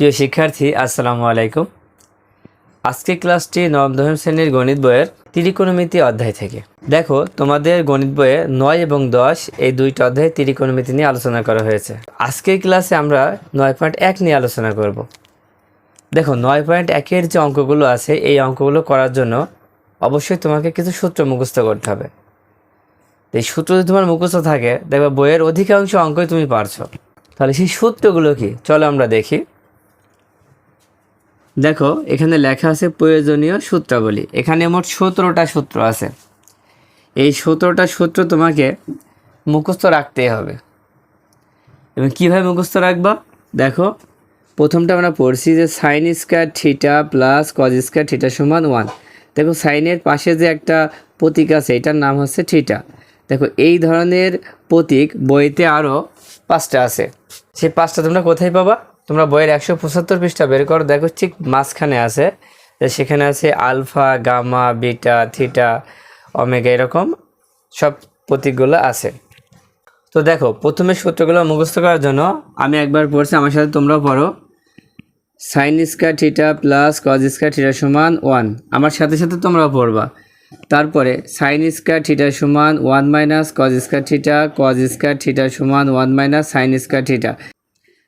প্রিয় শিক্ষার্থী, আসসালামু আলাইকুম। আজকে ক্লাসটি নবম দশম শ্রেণির গণিত বইয়ের ত্রিকোণমিতি অধ্যায় থেকে। দেখো, তোমাদের গণিত বইয়ে নয় এবং দশ এই দুইটা অধ্যায় ত্রিকোণমিতি নিয়ে আলোচনা করা হয়েছে। আজকের ক্লাসে আমরা নয় পয়েন্ট এক নিয়ে আলোচনা করব। দেখো, নয় পয়েন্ট একের যে অঙ্কগুলো আছে, এই অঙ্কগুলো করার জন্য অবশ্যই তোমাকে কিছু সূত্র মুখস্থ করতে হবে। এই সূত্র যদি তোমার মুখস্থ থাকে, দেখবে বইয়ের অধিকাংশ অঙ্কই তুমি পারছ। তাহলে সেই সূত্রগুলো কি? চলো আমরা দেখি। দেখো, এখানে লেখা আছে প্রয়োজনীয় সূত্রাবলী। এখানে মোট সতেরোটা সূত্র আছে। এই সতেরোটা সূত্র তোমাকে মুখস্থ রাখতেই হবে। এবং কীভাবে মুখস্থ রাখবা? দেখো, প্রথমটা আমরা পড়ছি যে sine square theta plus cos square theta সমান ওয়ান দেখো সাইনের পাশে যে একটা প্রতীক আছে, এটার নাম হচ্ছে থিটা দেখো, এই ধরনের প্রতীক বইতে আরও পাঁচটা আছে। সেই পাঁচটা তোমরা কোথায় পাবা? তোমরা বইয়ের একশো পঁচাত্তর পৃষ্ঠা বের করো। দেখো ঠিক মাঝখানে আছে সেখানে আছে alpha, gamma, beta, theta omega এরকম সব প্রতীকগুলো আছে। তো দেখো, প্রথমে সূত্রগুলো মুখস্থ করার জন্য আমি একবার পড়ছি, আমার সাথে তোমরাও পড়ো। Sine square theta plus cos square theta সমান ওয়ান আমার সাথে সাথে তোমরাও পড়বা। তারপরে সাইন স্কোয়ার থিটা সমান one minus cos square theta cos square theta সমান one minus sine square theta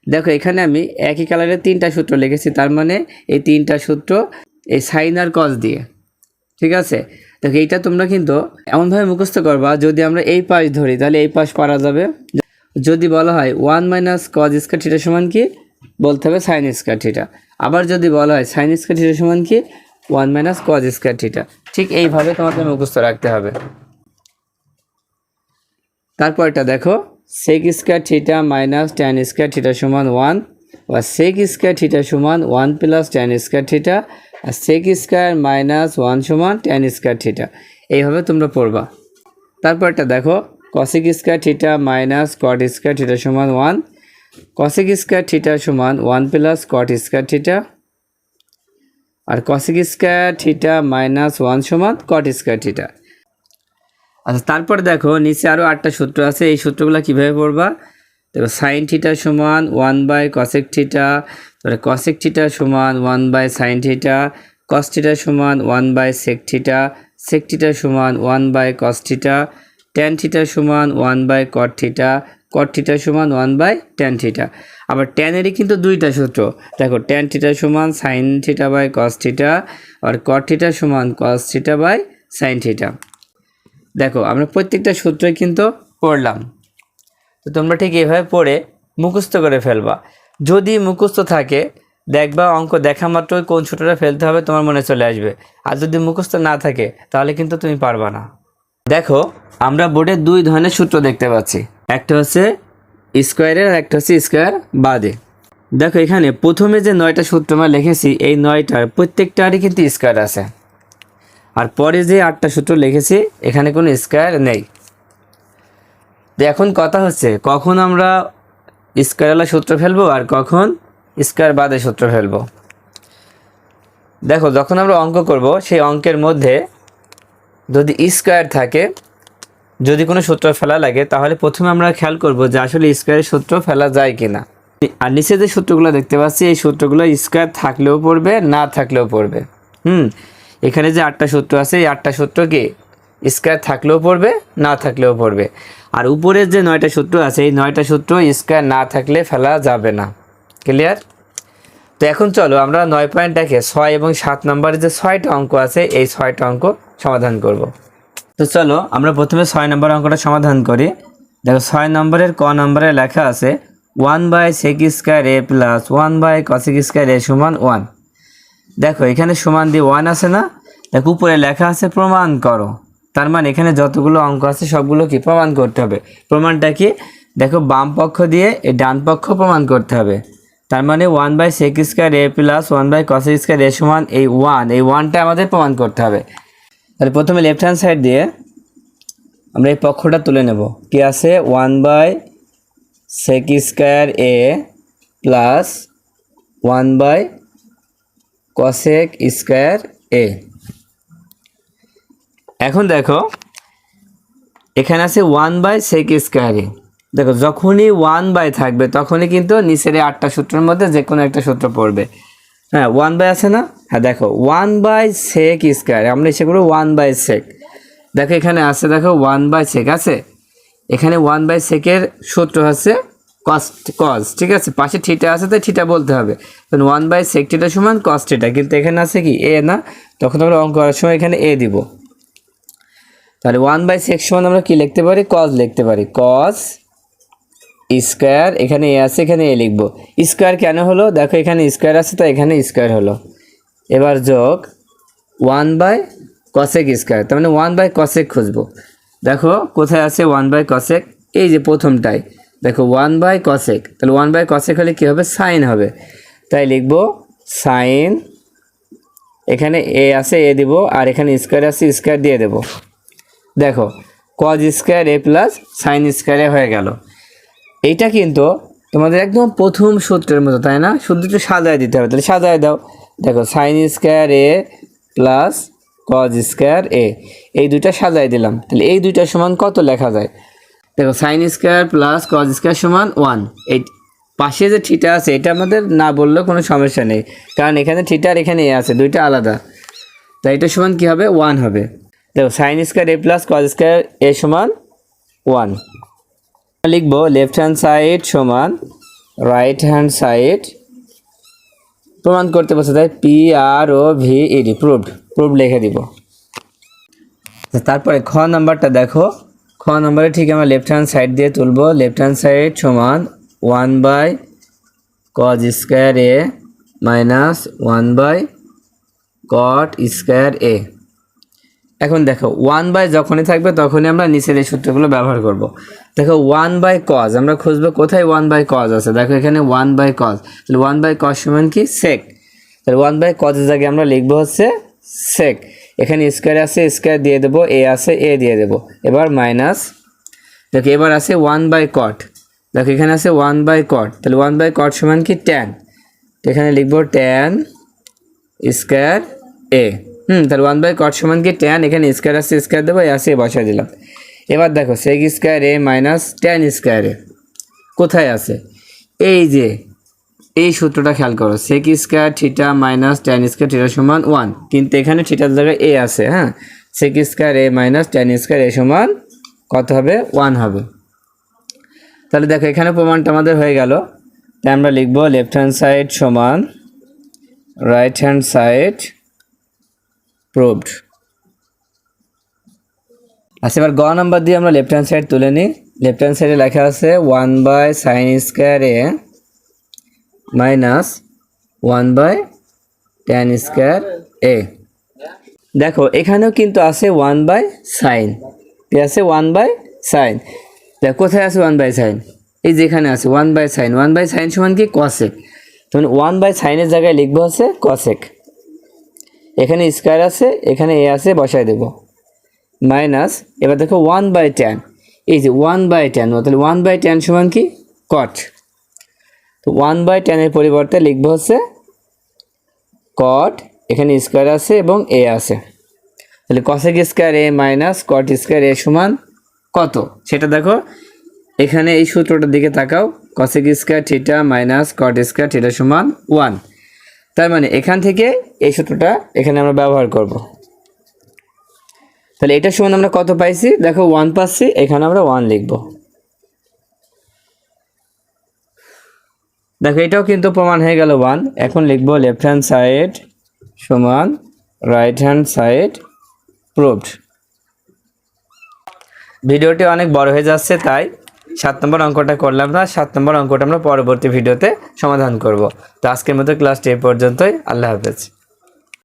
দেখো, এখানে আমি একই কালারের তিনটা সূত্র লিখেছি, তার মানে এই তিনটা সূত্র এই সাইন আর কজ দিয়ে। ঠিক আছে? দেখো, এইটা তোমরা কিন্তু এমনভাবে মুখস্থ করবা, যদি আমরা এই পাশ ধরি, তাহলে এই পাশ পারা যাবে। যদি বলা হয় one minus cos square theta সমান কি? বলতে হবে সাইন স্কোয়ার থিটা আবার যদি বলা হয় সাইন স্কোয়ার থিটা সমান কি? One minus cos square theta ঠিক এইভাবে তোমাকে মুখস্থ রাখতে হবে। তারপরটা দেখো। Sec square theta minus tan square theta সমান ওয়ান বা সেক স্কোয়ার থিটা সমান one plus tan square theta আর সেক স্কোয়ার মাইনাস ওয়ান সমান ট্যান স্কোয়ার থিটা এইভাবে তোমরা পড়বা। তারপরটা দেখো cosec square theta minus cot square theta সমান ওয়ান কসিক স্কোয়ার থিটা সমান one plus cot square theta আর cosec square theta minus one সমান cot square theta আচ্ছা তারপর দেখো, নিচে আরও আটটা সূত্র আছে। এই সূত্রগুলো কীভাবে পড়বা? দেখো সাইন থিটা সমান ওয়ান বাই কসেক থিটা তারপরে কসেক থিটা সমান one by sine theta cos theta সমান one by sec theta sec theta সমান one by cos theta tan theta সমান one by cot theta cot theta সমান one by tan theta আবার ট্যানেরই কিন্তু দুইটা সূত্র। দেখো ট্যান থিটা সমান sine theta by cos theta R cot theta সমান cos theta by sine theta দেখো, আমরা প্রত্যেকটা সূত্রই কিন্তু পড়লাম। তো তোমরা ঠিক এভাবে পড়ে মুখস্থ করে ফেলবা। যদি মুখস্থ থাকে, দেখবা অঙ্ক দেখা মাত্রই কোন সূত্রটা ফেলতে হবে, তোমার মনে চলে আসবে। আর যদি মুখস্থ না থাকে, তাহলে কিন্তু তুমি পারবা না। দেখো, আমরা বোর্ডে দুই ধরনের সূত্র দেখতে পাচ্ছি। একটা হচ্ছে স্কোয়ারের আর একটা হচ্ছে স্কোয়ার বাদে। দেখো এখানে প্রথমে যে নয়টা সূত্র আমরা লিখেছি, এই নয়টার প্রত্যেকটারই কিন্তু স্কোয়ার আছে। আর পরে যে আটটা সূত্র লিখেছি, এখানে কোনো স্কোয়ার নেই। তো এখন কথা হচ্ছে, কখন আমরা স্কোয়ারওয়ালা সূত্র ফেলব আর কখন স্কোয়ার বাদে সূত্র ফেলব? দেখো, যখন আমরা অঙ্ক করব, সেই অঙ্কের মধ্যে যদি স্কোয়ার থাকে, যদি কোনো সূত্র ফেলা লাগে, তাহলে প্রথমে আমরা খেয়াল করব যে আসলে স্কোয়ারের সূত্র ফেলা যায় কি না আর নিচে যে সূত্রগুলো দেখতে পাচ্ছি, এই সূত্রগুলো স্কোয়ার থাকলেও পড়বে, না থাকলেও পড়বে। হুম? এখানে যে আটটা সূত্র আছে, এই আটটা সূত্র কি স্কোয়ার থাকলেও পড়বে, না থাকলেও পড়বে। আর উপরের যে নয়টা সূত্র আছে, এই নয়টা সূত্র স্কোয়ার না থাকলে ফেলা যাবে না। ক্লিয়ার তো এখন চলো আমরা নয় পয়েন্ট একে ছয় এবং সাত নম্বরের যে ছয়টা অঙ্ক আছে, এই ছয়টা অঙ্ক সমাধান করব। তো চলো আমরা প্রথমে ছয় নম্বর অঙ্কটা সমাধান করি। দেখো ছয় নম্বরের ক নম্বরে লেখা আছে one by sec square A plus one by cosec square A সমান ওয়ান দেখো, এখানে সমান দিয়ে ওয়ান আছে না? দেখো, উপরে লেখা আছে প্রমাণ করো। তার মানে এখানে যতগুলো অঙ্ক আছে, সবগুলো কি প্রমাণ করতে হবে। প্রমাণটা কি? দেখো, বাম পক্ষ দিয়ে এই ডান পক্ষ প্রমাণ করতে হবে। তার মানে one by sec square A plus one by cos square A সমান এই ওয়ান এই ওয়ানটা আমাদের প্রমাণ করতে হবে। তাহলে প্রথমে লেফট হ্যান্ড সাইড দিয়ে আমরা এই পক্ষটা তুলে নেব। কি আছে? One by sec square A plus one by cosec square A এখন দেখো, এখানে আছে one by sec square A দেখো, যখনই ওয়ান বাই থাকবে, তখনই কিন্তু নিচের আটটা সূত্রের মধ্যে যে কোনো একটা সূত্র পড়বে। হ্যাঁ ওয়ান বাই আছে না? হ্যাঁ দেখো ওয়ান বাই সেক স্কোয়ার আমরা এসে করব ওয়ান বাই সেক দেখো, এখানে আছে, দেখো ওয়ান বাই সেক আছে। এখানে ওয়ান বাই সেকের সূত্র হচ্ছে কস কস ঠিক আছে? পাশে থিটা আছে, তাই থিটা বলতে হবে। তখন ওয়ান বাই সেক সমান কস কিন্তু এখানে আছে কি? এ না? তখন আমরা অঙ্ক করার সময় এখানে এ দিব। তাহলে ওয়ান বাই সেক্স সমান আমরা কি লিখতে পারি? কজ লিখতে পারি। কজ স্কোয়ার এখানে এ আছে, এখানে এ লিখব। স্কোয়ার কেন হলো? দেখো এখানে স্কোয়ার আছে তো এখানে স্কোয়ার হলো। এবার যোগ ওয়ান বাই কসেক স্কোয়ার তার মানে ওয়ান বাই কসেক খুঁজবো। দেখো, কোথায় আছে ওয়ান বাই কসেক এই যে প্রথমটাই দেখো ওয়ান বাই কসেক তাহলে ওয়ান বাই কসেক হলে কী হবে? সাইন হবে। তাই লিখব সাইন এখানে এ আছে এ দিব, আর এখানে স্কোয়ার আছে স্কোয়ার দিয়ে দেবো। দেখো cos square A plus sine স্কোয়ারে হয়ে গেল। এইটা কিন্তু তোমাদের একদম প্রথম সূত্রের মতো, তাই না? শুধু একটু সাজায় দিতে হবে, তাহলে সাজায় দাও। দেখো sine square A plus cos square A এই দুইটা সাজায় দিলাম। তাহলে এই দুইটা সমান কত লেখা যায়? দেখো sine square plus cos square সমান ওয়ান এই পাশে যে থিটা আছে, এটা আমাদের না বললেও কোনো সমস্যা নেই। কারণ এখানে থিটা আর এখানে এ আছে, দুইটা আলাদা। তাই এটা সমান কী হবে? ওয়ান হবে। দেখো sine square A plus cos square A সমান ওয়ান লিখব লেফট হ্যান্ড সাইড সমান রাইট হ্যান্ড সাইড প্রমাণ করতে পারছে তাই P R O V E D proved prove লিখে দিব। তারপরে খ নাম্বারটা দেখো। খ নাম্বারে ঠিক আমরা লেফট হ্যান্ড সাইড দিয়ে তুলবো। লেফট হ্যান্ড সাইড সমান one by cos square A minus one by cot square A এখন দেখো ওয়ান বাই যখনই থাকবে তখনই আমরা নিচের এই সূত্রগুলো ব্যবহার করব। দেখো ওয়ান বাই কজ আমরা খুঁজবো কোথায় ওয়ান বাই কজ আছে? দেখো, এখানে ওয়ান বাই কজ তাহলে ওয়ান বাই কজ সমান কি? সেক তাহলে ওয়ান বাই কজের জায়গায় আমরা লিখব হচ্ছে সেক এখানে স্কোয়ার আছে স্কোয়ার দিয়ে দেবো এ আছে এ দিয়ে দেবো। এবার মাইনাস দেখো এবার আছে ওয়ান বাই কট দেখো এখানে আছে ওয়ান বাই কট তাহলে ওয়ান বাই কট সমান কি? ট্যান এখানে লিখব ট্যান স্কোয়ার এ হুম, তাহলে ওয়ান বাই কট সমান কি? ট্যান এখানে স্কোয়ার আছে স্কোয়ার দেবো এ আছে, এ বসাই দিলাম। এবার দেখো sec square A minus tan square A কোথায় আছে? এই যে এই সূত্রটা খেয়াল করো sec square theta minus tan square theta সমান ওয়ান কিন্তু এখানে থিটার জায়গায় এ আছে হ্যাঁ? Sec square A minus tan square A সমান কত হবে? ওয়ান হবে। তাহলে দেখো, এখানে প্রমাণটা আমাদের হয়ে গেল। তাই আমরা লিখব লেফট হ্যান্ড সাইড সমান রাইট হ্যান্ড সাইড প্রুভড আচ্ছা এবার গ নাম্বার দিয়ে আমরা লেফট হ্যান্ড সাইড তুলে নিই। লেফট হ্যান্ড সাইডে লেখা আছে one by sine square A minus one by tan square A দেখো এখানেও কিন্তু আছে ওয়ান বাই সাইন কি আছে ওয়ান বাই সাইন দেখ কোথায় আছে ওয়ান বাই সাইন এই যেখানে আছে one by sine one by sine সমান কি কসেক তখন ওয়ান বাই সাইনের জায়গায় লিখব হচ্ছে কসেক এখানে স্কোয়ার আছে এখানে এ আছে বসায় দেব মাইনাস এবার দেখো ওয়ান বাই টেন এই যে ওয়ান বাই টেন তাহলে ওয়ান বাই টেন সমান কি কট তো ওয়ান বাই টেনের পরিবর্তে লিখব হচ্ছে কট এখানে স্কোয়ার আছে এবং এ আছে। তাহলে cosec square A minus cot square A সমান কত? সেটা দেখো, এখানে এই সূত্রটার দিকে তাকাও cosec square theta minus cot square theta সমান ওয়ান তার মানে এখান থেকে এই সূত্রটা এখানে আমরা ব্যবহার করব। তাহলে এটা সমান আমরা কত পাইছি? দেখো ওয়ান পাচ্ছি, এখানে আমরা ওয়ান লিখব। দেখো, এটাও কিন্তু প্রমাণ হয়ে গেল ওয়ান এখন লিখব লেফট হ্যান্ড সাইড সমান রাইট হ্যান্ড সাইড প্রুভড ভিডিওটি অনেক বড় হয়ে যাচ্ছে, তাই সাত নম্বর অঙ্কটা করলাম না, সাত নম্বর অঙ্কটা আমরা পরবর্তী ভিডিওতে সমাধান করব। তো আজকের মতো ক্লাসটি এ পর্যন্তই, আল্লাহ হাফেজ।